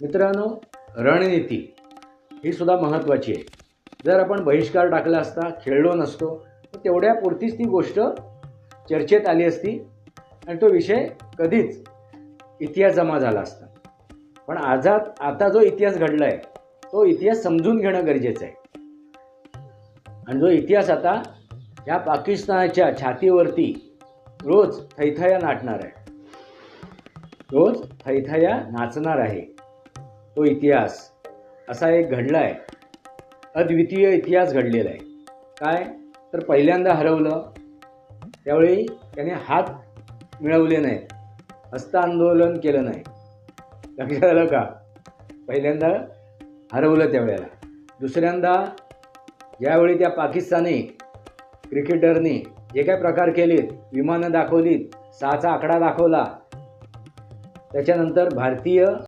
मित्रांनो रणनीती ही सुद्धा महत्त्वाची आहे. जर आपण बहिष्कार टाकला असता खेळलो नसतो तर तेवढ्यापुरतीच ती गोष्ट चर्चेत आली असती आणि तो विषय कधीच इतिहास जमा झाला असता. पण आझाद आता जो इतिहास घडला आहे तो इतिहास समजून घेणं गरजेचं आहे. आणि जो इतिहास आता या पाकिस्तानाच्या छातीवरती रोज थैथया नाटणार आहे. रोज थैथया नाचणार आहे. तो इतिहास असा एक घडला आहे अद्वितीय इतिहास घडलेला आहे. काय? तर पहिल्यांदा हरवलं त्यावेळी त्याने हात मिळवले नाहीत. हस्तांदोलन केलं नाही. लक्षात आलं का? पहिल्यांदा हरवलं त्यावेळेला. दुसऱ्यांदा ज्यावेळी त्या पाकिस्तानी क्रिकेटरनी जे काय प्रकार केलेत विमानं दाखवलीत सहाचा आकडा दाखवला त्याच्यानंतर भारतीय